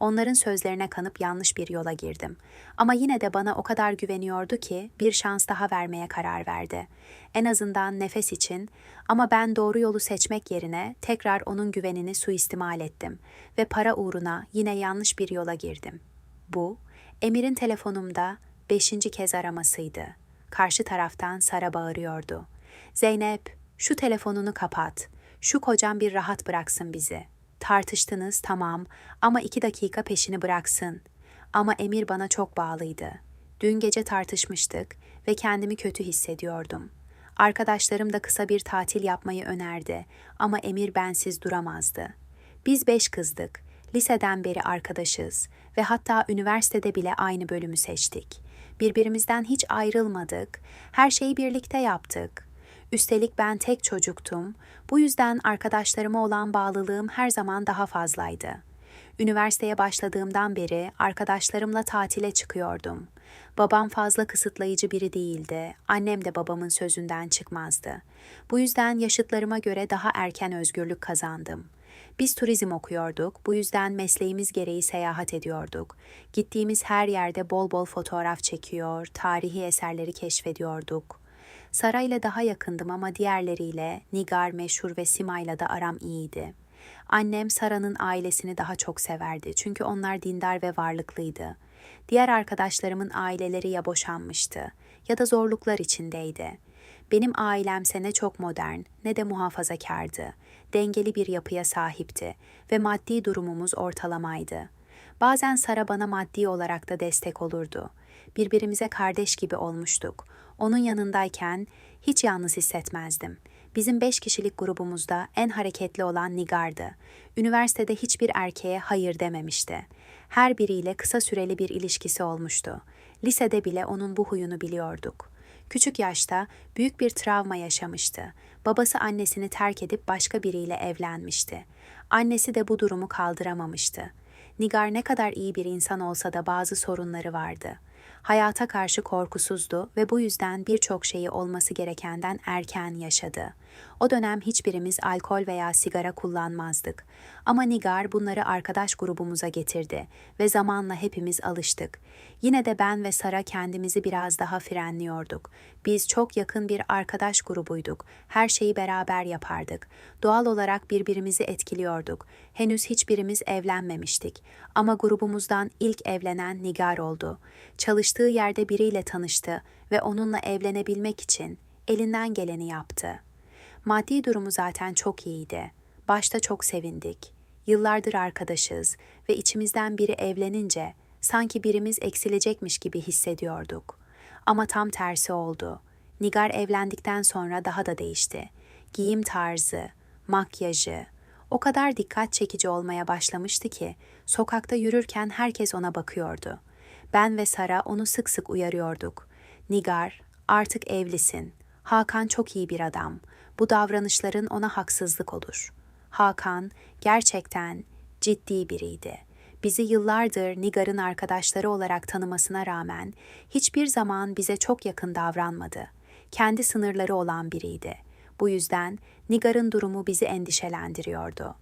Onların sözlerine kanıp yanlış bir yola girdim. Ama yine de bana o kadar güveniyordu ki bir şans daha vermeye karar verdi. En azından nefes için ama ben doğru yolu seçmek yerine tekrar onun güvenini suistimal ettim ve para uğruna yine yanlış bir yola girdim. Bu, Emir'in telefonumda beşinci kez aramasıydı. Karşı taraftan Sara bağırıyordu. Zeynep, şu telefonunu kapat. Şu kocam bir rahat bıraksın bizi. Tartıştınız tamam ama iki dakika peşini bıraksın. Ama Emir bana çok bağlıydı. Dün gece tartışmıştık ve kendimi kötü hissediyordum. Arkadaşlarım da kısa bir tatil yapmayı önerdi ama Emir bensiz duramazdı. Biz beş kızdık. Liseden beri arkadaşız ve hatta üniversitede bile aynı bölümü seçtik. Birbirimizden hiç ayrılmadık. Her şeyi birlikte yaptık. Üstelik ben tek çocuktum. Bu yüzden arkadaşlarıma olan bağlılığım her zaman daha fazlaydı. Üniversiteye başladığımdan beri arkadaşlarımla tatile çıkıyordum. Babam fazla kısıtlayıcı biri değildi. Annem de babamın sözünden çıkmazdı. Bu yüzden yaşıtlarıma göre daha erken özgürlük kazandım. Biz turizm okuyorduk, bu yüzden mesleğimiz gereği seyahat ediyorduk. Gittiğimiz her yerde bol bol fotoğraf çekiyor, tarihi eserleri keşfediyorduk. Sara ile daha yakındım ama diğerleriyle, Nigar, Meşhur ve Sima'yla da aram iyiydi. Annem Sara'nın ailesini daha çok severdi çünkü onlar dindar ve varlıklıydı. Diğer arkadaşlarımın aileleri ya boşanmıştı ya da zorluklar içindeydi. Benim ailemse ne çok modern ne de muhafazakardı. Dengeli bir yapıya sahipti ve maddi durumumuz ortalamaydı. Bazen Sara bana maddi olarak da destek olurdu. Birbirimize kardeş gibi olmuştuk. Onun yanındayken hiç yalnız hissetmezdim. Bizim beş kişilik grubumuzda en hareketli olan Nigar'dı. Üniversitede hiçbir erkeğe hayır dememişti. Her biriyle kısa süreli bir ilişkisi olmuştu. Lisede bile onun bu huyunu biliyorduk. Küçük yaşta büyük bir travma yaşamıştı. Babası annesini terk edip başka biriyle evlenmişti. Annesi de bu durumu kaldıramamıştı. Nigar ne kadar iyi bir insan olsa da bazı sorunları vardı. Hayata karşı korkusuzdu ve bu yüzden birçok şeyi olması gerekenden erken yaşadı. O dönem hiçbirimiz alkol veya sigara kullanmazdık. Ama Nigar bunları arkadaş grubumuza getirdi ve zamanla hepimiz alıştık. Yine de ben ve Sara kendimizi biraz daha frenliyorduk. Biz çok yakın bir arkadaş grubuyduk. Her şeyi beraber yapardık. Doğal olarak birbirimizi etkiliyorduk. Henüz hiçbirimiz evlenmemiştik. Ama grubumuzdan ilk evlenen Nigar oldu. Çalıştığı yerde biriyle tanıştı ve onunla evlenebilmek için elinden geleni yaptı. Maddi durumu zaten çok iyiydi. Başta çok sevindik. Yıllardır arkadaşız ve içimizden biri evlenince sanki birimiz eksilecekmiş gibi hissediyorduk. Ama tam tersi oldu. Nigar evlendikten sonra daha da değişti. Giyim tarzı, makyajı, o kadar dikkat çekici olmaya başlamıştı ki sokakta yürürken herkes ona bakıyordu. Ben ve Sara onu sık sık uyarıyorduk. Nigar, artık evlisin. Hakan çok iyi bir adam. Bu davranışların ona haksızlık olur. Hakan gerçekten ciddi biriydi. Bizi yıllardır Nigar'ın arkadaşları olarak tanımasına rağmen hiçbir zaman bize çok yakın davranmadı. Kendi sınırları olan biriydi. Bu yüzden Nigar'ın durumu bizi endişelendiriyordu.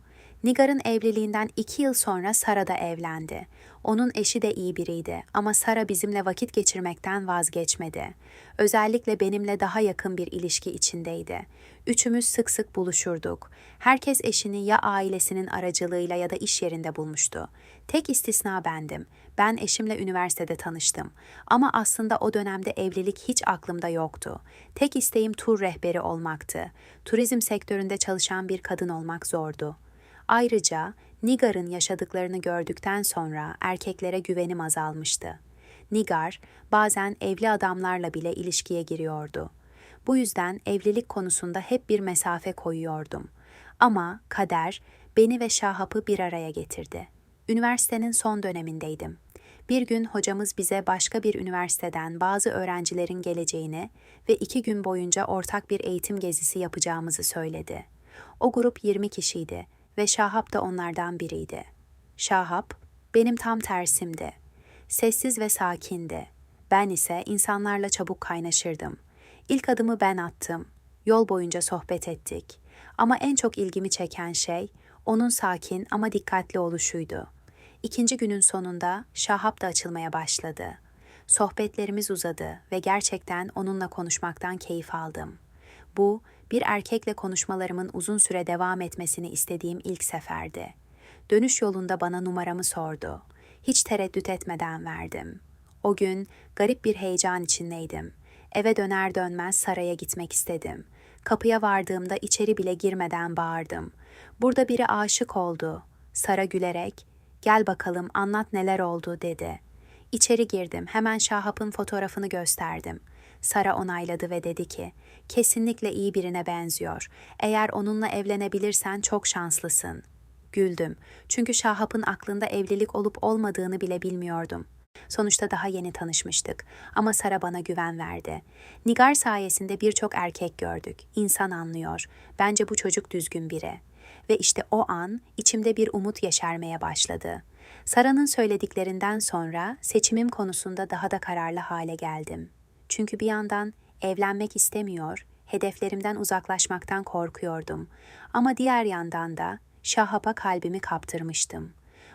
Nigar'ın evliliğinden iki yıl sonra Sara da evlendi. Onun eşi de iyi biriydi ama Sara bizimle vakit geçirmekten vazgeçmedi. Özellikle benimle daha yakın bir ilişki içindeydi. Üçümüz sık sık buluşurduk. Herkes eşini ya ailesinin aracılığıyla ya da iş yerinde bulmuştu. Tek istisna bendim. Ben eşimle üniversitede tanıştım. Ama aslında o dönemde evlilik hiç aklımda yoktu. Tek isteğim tur rehberi olmaktı. Turizm sektöründe çalışan bir kadın olmak zordu. Ayrıca Nigar'ın yaşadıklarını gördükten sonra erkeklere güvenim azalmıştı. Nigar bazen evli adamlarla bile ilişkiye giriyordu. Bu yüzden evlilik konusunda hep bir mesafe koyuyordum. Ama kader beni ve Şahap'ı bir araya getirdi. Üniversitenin son dönemindeydim. Bir gün hocamız bize başka bir üniversiteden bazı öğrencilerin geleceğini ve iki gün boyunca ortak bir eğitim gezisi yapacağımızı söyledi. O grup 20 kişiydi ve Şahap da onlardan biriydi. Şahap, benim tam tersimdi. Sessiz ve sakindi. Ben ise insanlarla çabuk kaynaşırdım. İlk adımı ben attım. Yol boyunca sohbet ettik. Ama en çok ilgimi çeken şey onun sakin ama dikkatli oluşuydu. İkinci günün sonunda Şahap da açılmaya başladı. Sohbetlerimiz uzadı ve gerçekten onunla konuşmaktan keyif aldım. Bu, bir erkekle konuşmalarımın uzun süre devam etmesini istediğim ilk seferdi. Dönüş yolunda bana numaramı sordu. Hiç tereddüt etmeden verdim. O gün garip bir heyecan içindeydim. Eve döner dönmez saraya gitmek istedim. Kapıya vardığımda içeri bile girmeden bağırdım. Burada biri aşık oldu. Sara gülerek, gel bakalım anlat neler oldu dedi. İçeri girdim, hemen Şahap'ın fotoğrafını gösterdim. Sara onayladı ve dedi ki, kesinlikle iyi birine benziyor. Eğer onunla evlenebilirsen çok şanslısın. Güldüm. Çünkü Şahap'ın aklında evlilik olup olmadığını bile bilmiyordum. Sonuçta daha yeni tanışmıştık ama Sara bana güven verdi. Nigar sayesinde birçok erkek gördük. İnsan anlıyor. Bence bu çocuk düzgün biri. Ve işte o an içimde bir umut yeşermeye başladı. Sara'nın söylediklerinden sonra seçimim konusunda daha da kararlı hale geldim. Çünkü bir yandan evlenmek istemiyor, hedeflerimden uzaklaşmaktan korkuyordum. Ama diğer yandan da Şahap'a kalbimi kaptırmıştım.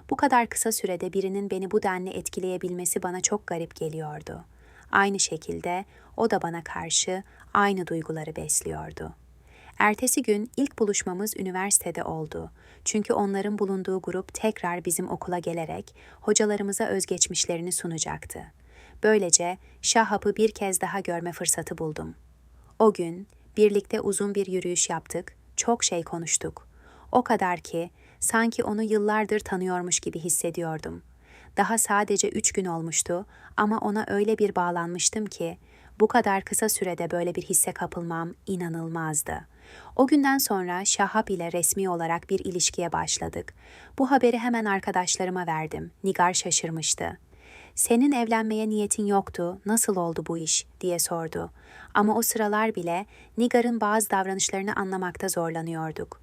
Bu kadar kısa sürede birinin beni bu denli etkileyebilmesi bana çok garip geliyordu. Aynı şekilde o da bana karşı aynı duyguları besliyordu. Ertesi gün ilk buluşmamız üniversitede oldu. Çünkü onların bulunduğu grup tekrar bizim okula gelerek hocalarımıza özgeçmişlerini sunacaktı. Böylece Şahap'ı bir kez daha görme fırsatı buldum. O gün birlikte uzun bir yürüyüş yaptık, çok şey konuştuk. O kadar ki sanki onu yıllardır tanıyormuş gibi hissediyordum. Daha sadece üç gün olmuştu ama ona öyle bir bağlanmıştım ki bu kadar kısa sürede böyle bir hisse kapılmam inanılmazdı. O günden sonra Şahap ile resmi olarak bir ilişkiye başladık. Bu haberi hemen arkadaşlarıma verdim. Nigar şaşırmıştı. Senin evlenmeye niyetin yoktu, nasıl oldu bu iş diye sordu. Ama o sıralar bile Nigar'ın bazı davranışlarını anlamakta zorlanıyorduk.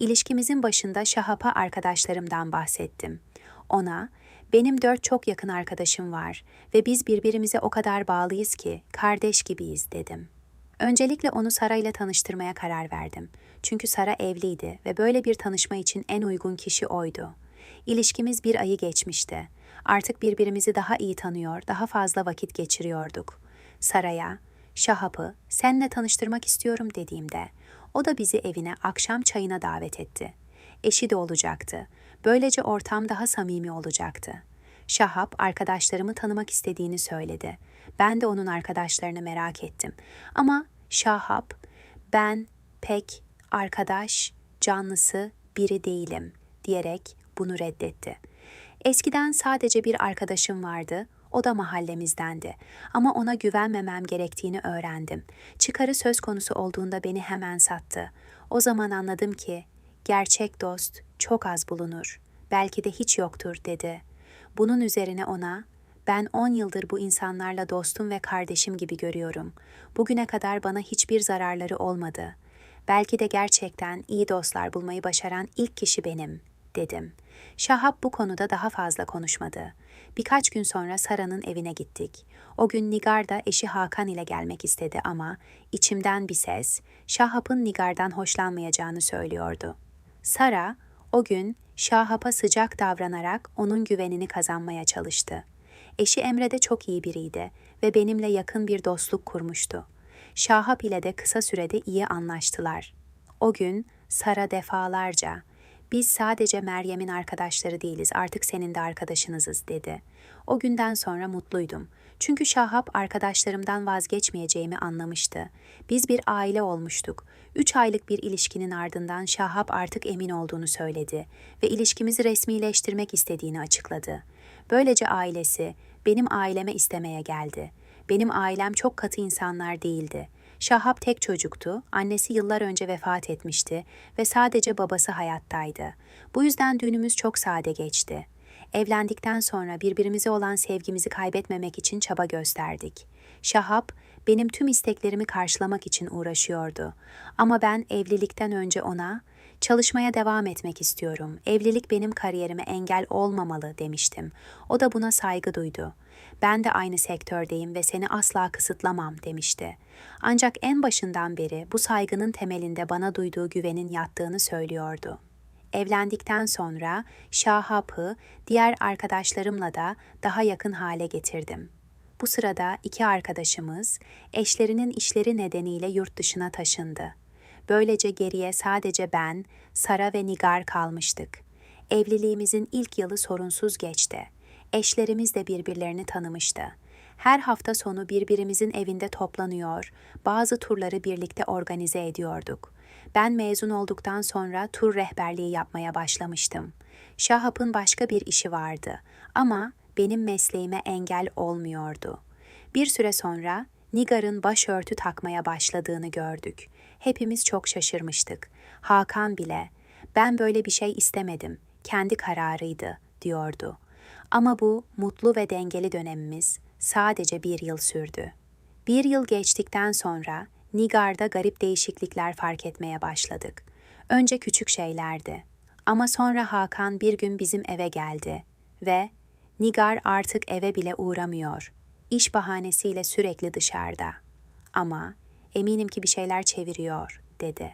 İlişkimizin başında Şahap'a arkadaşlarımdan bahsettim. Ona, benim dört çok yakın arkadaşım var ve biz birbirimize o kadar bağlıyız ki kardeş gibiyiz dedim. Öncelikle onu Sara ile tanıştırmaya karar verdim. Çünkü Sara evliydi ve böyle bir tanışma için en uygun kişi oydu. İlişkimiz bir ayı geçmişti. Artık birbirimizi daha iyi tanıyor, daha fazla vakit geçiriyorduk. Sara'ya, Şahap'ı senle tanıştırmak istiyorum dediğimde o da bizi evine akşam çayına davet etti. Eşi de olacaktı. Böylece ortam daha samimi olacaktı. Şahap arkadaşlarımı tanımak istediğini söyledi. Ben de onun arkadaşlarını merak ettim. Ama Şahap, ben pek arkadaş, canlısı biri değilim diyerek bunu reddetti. Eskiden sadece bir arkadaşım vardı, o da mahallemizdendi. Ama ona güvenmemem gerektiğini öğrendim. Çıkarı söz konusu olduğunda beni hemen sattı. O zaman anladım ki gerçek dost çok az bulunur. Belki de hiç yoktur dedi. Bunun üzerine ona ben on yıldır bu insanlarla dostum ve kardeşim gibi görüyorum. Bugüne kadar bana hiçbir zararları olmadı. Belki de gerçekten iyi dostlar bulmayı başaran ilk kişi benim, dedim. Şahap bu konuda daha fazla konuşmadı. Birkaç gün sonra Sara'nın evine gittik. O gün Nigar da eşi Hakan ile gelmek istedi ama içimden bir ses Şahap'ın Nigar'dan hoşlanmayacağını söylüyordu. Sara o gün Şahap'a sıcak davranarak onun güvenini kazanmaya çalıştı. Eşi Emre de çok iyi biriydi ve benimle yakın bir dostluk kurmuştu. Şahap ile de kısa sürede iyi anlaştılar. O gün Sara defalarca biz sadece Meryem'in arkadaşları değiliz, artık senin de arkadaşınızız dedi. O günden sonra mutluydum. Çünkü Şahap arkadaşlarımdan vazgeçmeyeceğimi anlamıştı. Biz bir aile olmuştuk. Üç aylık bir ilişkinin ardından Şahap artık emin olduğunu söyledi ve ilişkimizi resmileştirmek istediğini açıkladı. Böylece ailesi benim aileme istemeye geldi. Benim ailem çok katı insanlar değildi. Şahap tek çocuktu, annesi yıllar önce vefat etmişti ve sadece babası hayattaydı. Bu yüzden düğünümüz çok sade geçti. Evlendikten sonra birbirimize olan sevgimizi kaybetmemek için çaba gösterdik. Şahap, benim tüm isteklerimi karşılamak için uğraşıyordu. Ama ben evlilikten önce ona, çalışmaya devam etmek istiyorum, evlilik benim kariyerime engel olmamalı demiştim. O da buna saygı duydu. Ben de aynı sektördeyim ve seni asla kısıtlamam demişti. Ancak en başından beri bu saygının temelinde bana duyduğu güvenin yattığını söylüyordu. evlendikten sonra Şahap'ı diğer arkadaşlarımla da daha yakın hale getirdim. Bu sırada iki arkadaşımız eşlerinin işleri nedeniyle yurt dışına taşındı. Böylece geriye sadece ben, Sara ve Nigar kalmıştık. Evliliğimizin ilk yılı sorunsuz geçti. Eşlerimiz de birbirlerini tanımıştı. Her hafta sonu birbirimizin evinde toplanıyor, bazı turları birlikte organize ediyorduk. Ben mezun olduktan sonra tur rehberliği yapmaya başlamıştım. Şahap'ın başka bir işi vardı ama benim mesleğime engel olmuyordu. Bir süre sonra Nigar'ın başörtü takmaya başladığını gördük. Hepimiz çok şaşırmıştık. Hakan bile, ben böyle bir şey istemedim, kendi kararıydı, diyordu. Ama bu mutlu ve dengeli dönemimiz sadece bir yıl sürdü. Bir yıl geçtikten sonra Nigar'da garip değişiklikler fark etmeye başladık. Önce küçük şeylerdi. Ama sonra Hakan bir gün bizim eve geldi ve Nigar artık eve bile uğramıyor. İş bahanesiyle sürekli dışarıda. Ama eminim ki bir şeyler çeviriyor, dedi.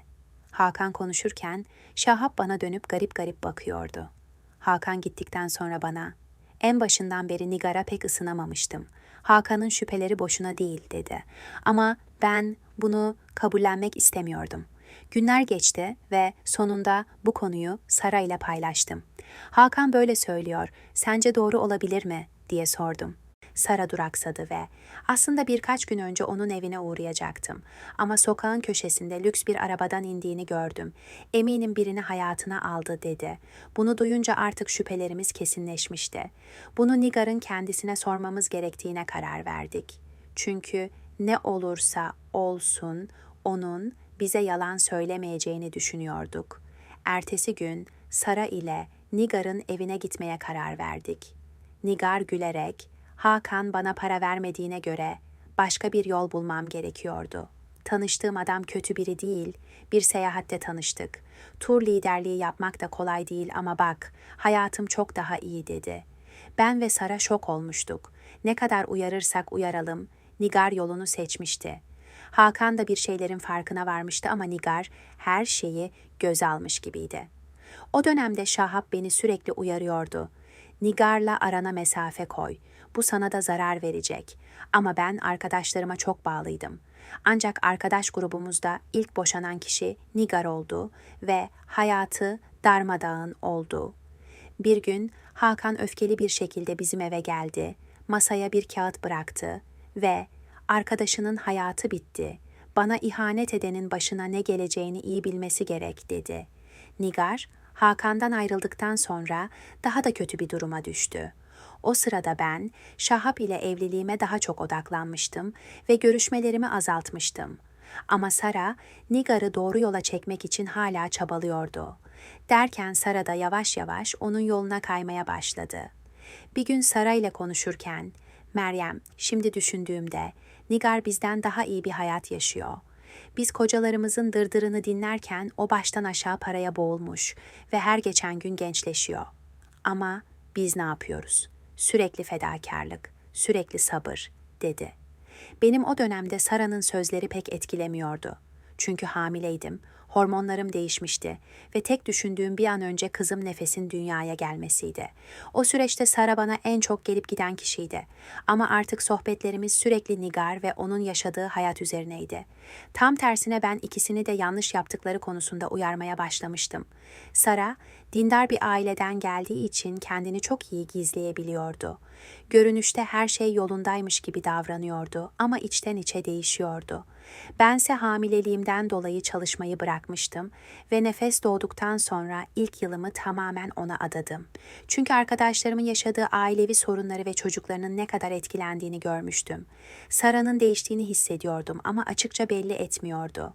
Hakan konuşurken Şahap bana dönüp garip garip bakıyordu. Hakan gittikten sonra bana, en başından beri Nigar'a pek ısınamamıştım. Hakan'ın şüpheleri boşuna değil, dedi. Ama ben bunu kabullenmek istemiyordum. Günler geçti ve sonunda bu konuyu Sara ile paylaştım. Hakan böyle söylüyor, sence doğru olabilir mi diye sordum. Sara duraksadı ve aslında birkaç gün önce onun evine uğrayacaktım. Ama sokağın köşesinde lüks bir arabadan indiğini gördüm. Eminim birini hayatına aldı dedi. Bunu duyunca artık şüphelerimiz kesinleşmişti. Bunu Nigar'ın kendisine sormamız gerektiğine karar verdik. Çünkü ne olursa olsun onun bize yalan söylemeyeceğini düşünüyorduk. Ertesi gün Sara ile Nigar'ın evine gitmeye karar verdik. Nigar gülerek, Hakan bana para vermediğine göre başka bir yol bulmam gerekiyordu. Tanıştığım adam kötü biri değil, bir seyahatte tanıştık. Tur liderliği yapmak da kolay değil ama bak, hayatım çok daha iyi dedi. Ben ve Sara şok olmuştuk. Ne kadar uyarırsak uyaralım, Nigar yolunu seçmişti. Hakan da bir şeylerin farkına varmıştı ama Nigar her şeyi göz almış gibiydi. O dönemde Şahap beni sürekli uyarıyordu. Nigar'la arana mesafe koy. Bu sana da zarar verecek. Ama ben arkadaşlarıma çok bağlıydım. Ancak arkadaş grubumuzda ilk boşanan kişi Nigar oldu ve hayatı darmadağın oldu. Bir gün Hakan öfkeli bir şekilde bizim eve geldi. Masaya bir kağıt bıraktı ve arkadaşının hayatı bitti. Bana ihanet edenin başına ne geleceğini iyi bilmesi gerek dedi. Nigar, Hakan'dan ayrıldıktan sonra daha da kötü bir duruma düştü. O sırada ben Şahap ile evliliğime daha çok odaklanmıştım ve görüşmelerimi azaltmıştım. Ama Sara, Nigar'ı doğru yola çekmek için hala çabalıyordu. Derken Sara da yavaş yavaş onun yoluna kaymaya başladı. Bir gün Sara ile konuşurken, Meryem, şimdi düşündüğümde Nigar bizden daha iyi bir hayat yaşıyor. Biz kocalarımızın dırdırını dinlerken o baştan aşağı paraya boğulmuş ve her geçen gün gençleşiyor. Ama biz ne yapıyoruz? Sürekli fedakarlık, sürekli sabır, dedi. Benim o dönemde Sara'nın sözleri pek etkilemiyordu. Çünkü hamileydim, hormonlarım değişmişti ve tek düşündüğüm bir an önce kızım Nefes'in dünyaya gelmesiydi. O süreçte Sara bana en çok gelip giden kişiydi. Ama artık sohbetlerimiz sürekli Nigar ve onun yaşadığı hayat üzerineydi. Tam tersine ben ikisini de yanlış yaptıkları konusunda uyarmaya başlamıştım. Sara, dindar bir aileden geldiği için kendini çok iyi gizleyebiliyordu. Görünüşte her şey yolundaymış gibi davranıyordu ama içten içe değişiyordu. Bense hamileliğimden dolayı çalışmayı bırakmıştım ve nefes doğduktan sonra ilk yılımı tamamen ona adadım. Çünkü arkadaşlarımın yaşadığı ailevi sorunları ve çocuklarının ne kadar etkilendiğini görmüştüm. Sara'nın değiştiğini hissediyordum ama açıkça belli etmiyordu.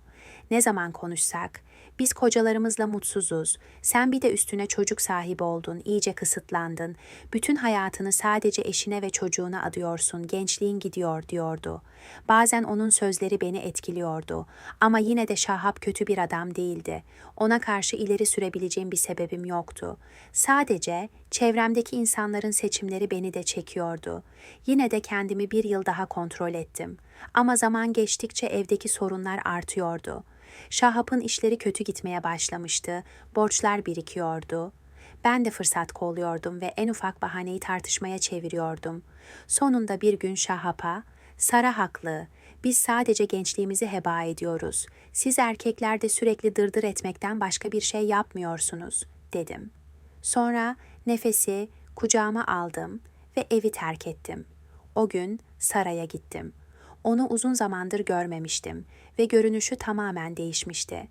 Ne zaman konuşsak, biz kocalarımızla mutsuzuz. Sen bir de üstüne çocuk sahibi oldun, iyice kısıtlandın. Bütün hayatını sadece eşine ve çocuğuna adıyorsun, gençliğin gidiyor diyordu. Bazen onun sözleri beni etkiliyordu. Ama yine de Şahap kötü bir adam değildi. Ona karşı ileri sürebileceğim bir sebebim yoktu. Sadece çevremdeki insanların seçimleri beni de çekiyordu. Yine de kendimi bir yıl daha kontrol ettim. Ama zaman geçtikçe evdeki sorunlar artıyordu. Şahap'ın işleri kötü gitmeye başlamıştı, borçlar birikiyordu. Ben de fırsat kolluyordum ve en ufak bahaneyi tartışmaya çeviriyordum. Sonunda bir gün Şahap'a, Sara haklı, biz sadece gençliğimizi heba ediyoruz. Siz erkekler de sürekli dırdır etmekten başka bir şey yapmıyorsunuz, dedim. Sonra nefesi kucağıma aldım ve evi terk ettim. O gün Sara'ya gittim. Onu uzun zamandır görmemiştim ve görünüşü tamamen değişmişti.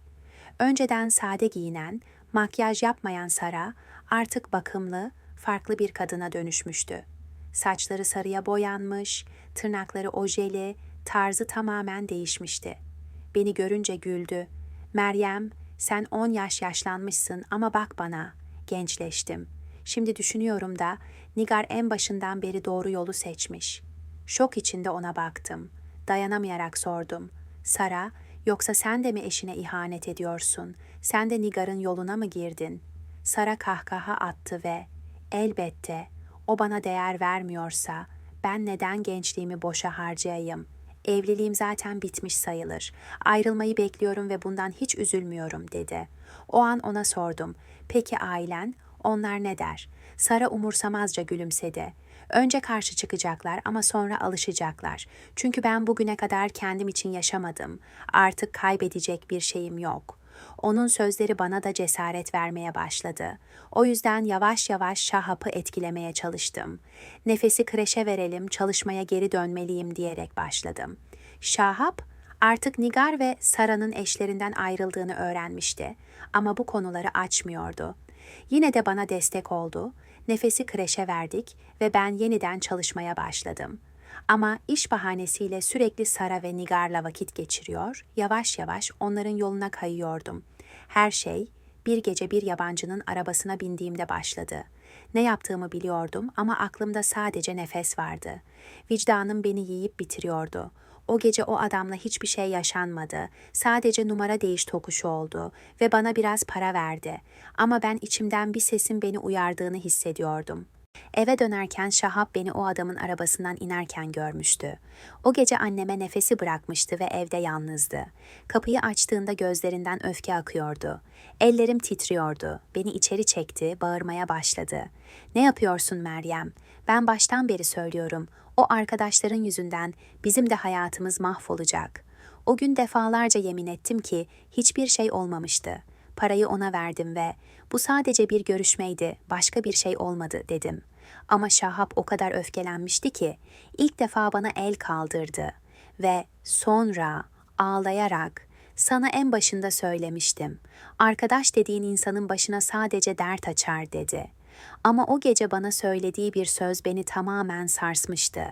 Önceden sade giyinen, makyaj yapmayan Sara artık bakımlı, farklı bir kadına dönüşmüştü. Saçları sarıya boyanmış, tırnakları ojeli, tarzı tamamen değişmişti. Beni görünce güldü. Meryem, sen on yaş yaşlanmışsın ama bak bana, gençleştim. Şimdi düşünüyorum da Nigar en başından beri doğru yolu seçmiş. Şok içinde ona baktım. Dayanamayarak sordum. Sara, yoksa sen de mi eşine ihanet ediyorsun? Sen de Nigar'ın yoluna mı girdin? Sara kahkaha attı ve elbette o bana değer vermiyorsa ben neden gençliğimi boşa harcayayım? Evliliğim zaten bitmiş sayılır. Ayrılmayı bekliyorum ve bundan hiç üzülmüyorum dedi. O an ona sordum. Peki ailen? Onlar ne der? Sara umursamazca gülümsedi. Önce karşı çıkacaklar ama sonra alışacaklar. Çünkü ben bugüne kadar kendim için yaşamadım. Artık kaybedecek bir şeyim yok. Onun sözleri bana da cesaret vermeye başladı. O yüzden yavaş yavaş Şahap'ı etkilemeye çalıştım. Nefesi kreşe verelim, çalışmaya geri dönmeliyim diyerek başladım. Şahap artık Nigar ve Sara'nın eşlerinden ayrıldığını öğrenmişti ama bu konuları açmıyordu. Yine de bana destek oldu. Nefesi kreşe verdik ve ben yeniden çalışmaya başladım. Ama iş bahanesiyle sürekli Sara ve Nigar'la vakit geçiriyor, yavaş yavaş onların yoluna kayıyordum. Her şey bir gece bir yabancının arabasına bindiğimde başladı. Ne yaptığımı biliyordum ama aklımda sadece nefes vardı. Vicdanım beni yiyip bitiriyordu. O gece o adamla hiçbir şey yaşanmadı. Sadece numara değiş tokuşu oldu ve bana biraz para verdi. Ama ben içimden bir sesin beni uyardığını hissediyordum. Eve dönerken Şahap beni o adamın arabasından inerken görmüştü. O gece anneme nefesi bırakmıştı ve evde yalnızdı. Kapıyı açtığında gözlerinden öfke akıyordu. Ellerim titriyordu. Beni içeri çekti, bağırmaya başladı. Ne yapıyorsun Meryem? Ben baştan beri söylüyorum. O arkadaşların yüzünden bizim de hayatımız mahvolacak. O gün defalarca yemin ettim ki hiçbir şey olmamıştı. Parayı ona verdim ve bu sadece bir görüşmeydi, başka bir şey olmadı dedim. Ama Şahap o kadar öfkelenmişti ki ilk defa bana el kaldırdı ve sonra ağlayarak sana en başında söylemiştim. Arkadaş dediğin insanın başına sadece dert açar dedi. Ama o gece bana söylediği bir söz beni tamamen sarsmıştı.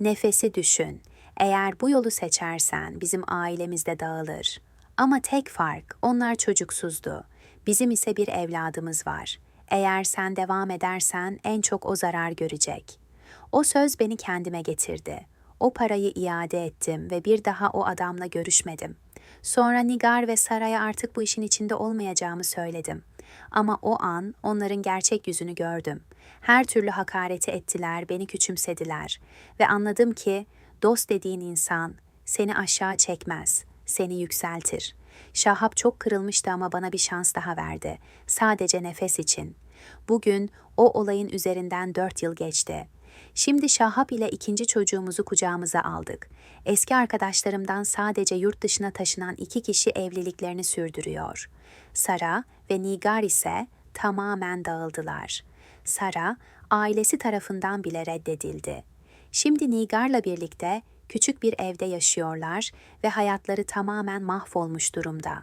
Nefesi düşün. Eğer bu yolu seçersen bizim ailemiz de dağılır. Ama tek fark onlar çocuksuzdu. Bizim ise bir evladımız var. Eğer sen devam edersen en çok o zarar görecek. O söz beni kendime getirdi. O parayı iade ettim ve bir daha o adamla görüşmedim. Sonra Nigar ve Saray'a artık bu işin içinde olmayacağımı söyledim. Ama o an onların gerçek yüzünü gördüm. Her türlü hakareti ettiler, beni küçümsediler ve anladım ki dost dediğin insan seni aşağı çekmez, seni yükseltir. Şahap çok kırılmıştı ama bana bir şans daha verdi. Sadece nefes için. Bugün o olayın üzerinden dört yıl geçti. Şimdi Şahap ile ikinci çocuğumuzu kucağımıza aldık. Eski arkadaşlarımdan sadece yurt dışına taşınan iki kişi evliliklerini sürdürüyor. Sara ve Nigar ise tamamen dağıldılar. Sara, ailesi tarafından bile reddedildi. Şimdi Nigar'la birlikte küçük bir evde yaşıyorlar ve hayatları tamamen mahvolmuş durumda.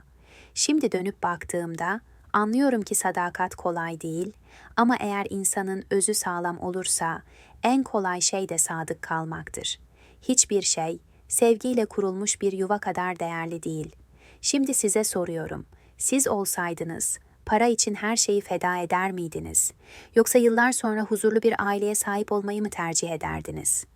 Şimdi dönüp baktığımda anlıyorum ki sadakat kolay değil ama eğer insanın özü sağlam olursa en kolay şey de sadık kalmaktır. Hiçbir şey sevgiyle kurulmuş bir yuva kadar değerli değil. Şimdi size soruyorum. Siz olsaydınız para için her şeyi feda eder miydiniz? Yoksa yıllar sonra huzurlu bir aileye sahip olmayı mı tercih ederdiniz?''